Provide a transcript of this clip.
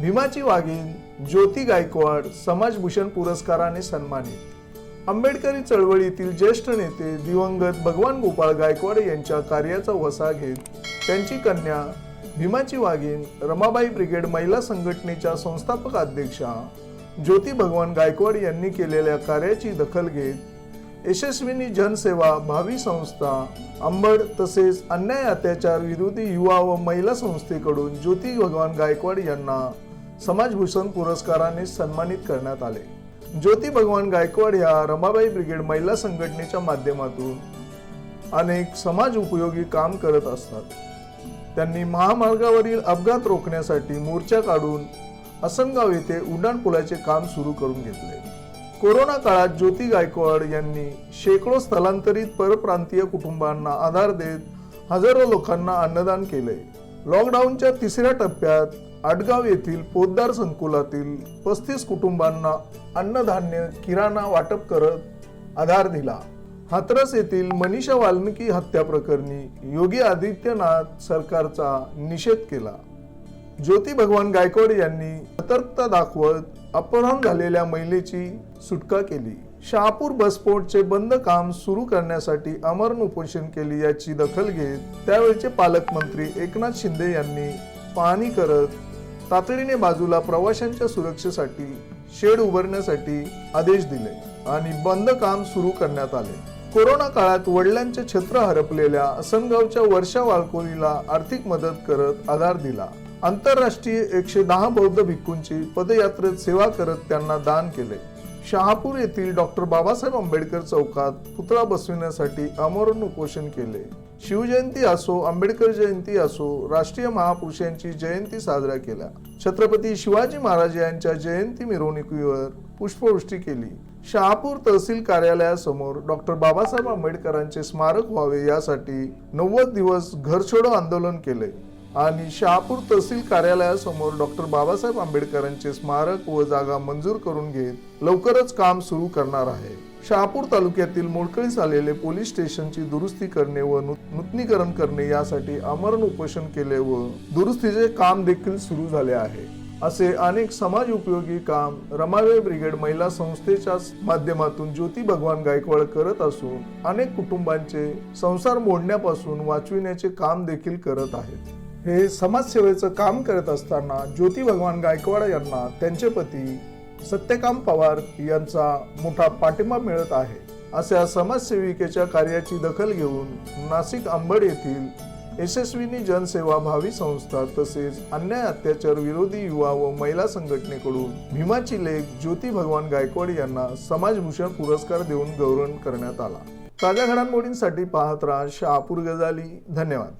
भीमाची वाघीण ज्योती गायकवाड समाजभूषण पुरस्काराने सन्मानित. आंबेडकरी चळवळीतील ज्येष्ठ नेते दिवंगत भगवान गोपाळ गायकवाड यांच्या कार्याचा वसा घेत त्यांची कन्या भीमाची वाघीण रमाबाई ब्रिगेड महिला संघटनेच्या संस्थापक अध्यक्षा ज्योती भगवान गायकवाड यांनी केलेल्या कार्याची दखल घेत यशस्विनी जनसेवा भावी संस्था अंबड तसेच अन्याय अत्याचार विरोधी युवा व महिला संस्थेकडून ज्योती भगवान गायकवाड यांना समाजभूषण पुरस्काराने सन्मानित करण्यात आले. ज्योती भगवान गायकवाड ह्या रमाबाई ब्रिगेड महिला संघटनेच्या माध्यमातून अनेक समाज उपयोगी काम करत असतात. त्यांनी महामार्गावरील अपघात रोखण्यासाठी मोर्चा काढून असनगाव येथे उड्डाणपुलाचे काम सुरू करून घेतले. कोरोना काळात ज्योती गायकवाड यांनी शेकडो स्थलांतरित परप्रांतीय कुटुंबांना आधार देत हजारो लोकांना अन्नदान केले. लॉकडाऊनच्या तिसऱ्या टप्प्यात आडगाव येथील पोद्दार संकुलातील पस्तीस कुटुंबांना अन्नधान्य किराणा वाटप करत आधार दिला. हाथरस येथील मनीषा वाल्मिकी हत्या प्रकरणी योगी आदित्यनाथ सरकारचा निषेध केला. ज्योती भगवान गायकवाड यांनी सतर्कता दाखवत अपहरण झालेल्या महिलेची सुटका केली. शहापूर बसपोर्टचे बंद काम सुरू करण्यासाठी अमरण उपोषण केली याची दखल घेत त्यावेळचे पालकमंत्री एकनाथ शिंदे यांनी पाहणी करत तातडीने बाजूला प्रवाशांच्या सुरक्षेसाठी शेड उभारण्यासाठी आदेश दिले आणि बंद काम सुरू करण्यात आले. कोरोना काळात वडिलांचे छत्र हरपलेल्या असनगावच्या वर्षा वाळकोलीला आर्थिक मदत करत आधार दिला. आंतरराष्ट्रीय एकशे दहा बौद्ध भिक्खूंची पदयात्रेत सेवा करत त्यांना दान केले. शहापूर येथील डॉक्टर बाबासाहेब आंबेडकर चौकात पुतळा बसविण्यासाठी अमरण उपोषण केले. शिवजयंती असो आंबेडकर जयंती असो राष्ट्रीय महापुरुषांची जयंती साजरा केल्या छत्रपती शिवाजी महाराज यांच्या जयंती मिरवणुकीवर पुष्पवृष्टी केली. शहापूर तहसील कार्यालयासमोर डॉक्टर बाबासाहेब आंबेडकरांचे स्मारक व्हावे यासाठी नव्वद दिवस घरछोडो आंदोलन केले. आणि शहापूर तहसील कार्यालयासमोर डॉक्टर बाबासाहेब आंबेडकरांचे स्मारक व जागा मंजूर करून घेत लवकरच काम सुरू करणार आहे. शहापूर तालुक्यातील मोडकळीस आलेले पोलीस स्टेशनची दुरुस्ती करणे व नु- नूतनीकरण करणे यासाठी आमरण उपोषण केले व दुरुस्तीचे काम देखील सुरू झाले आहे. असे अनेक समाज उपयोगी काम रमावे ब्रिगेड महिला संस्थेच्या माध्यमातून ज्योती भगवान गायकवाड करत असून अनेक कुटुंबांचे संसार मोडण्यापासून वाचविण्याचे काम देखील करत आहेत. हे समाजसेवेचं काम करत असताना ज्योती भगवान गायकवाड यांना त्यांचे पती सत्यकाम पवार यांचा मोठा पाठिंबा मिळत आहे. अशा समाजसेविकेच्या कार्याची दखल घेऊन नाशिक अंबड येथील यशस्विनी जनसेवा भावी संस्था तसेच अन्याय अत्याचार विरोधी युवा व महिला संघटनेकडून भीमाची लेख ज्योती भगवान गायकवाड यांना समाजभूषण पुरस्कार देऊन गौरव करण्यात आला. ताज्या घडामोडींसाठी पाहत राहा शहापूर गजाली. धन्यवाद.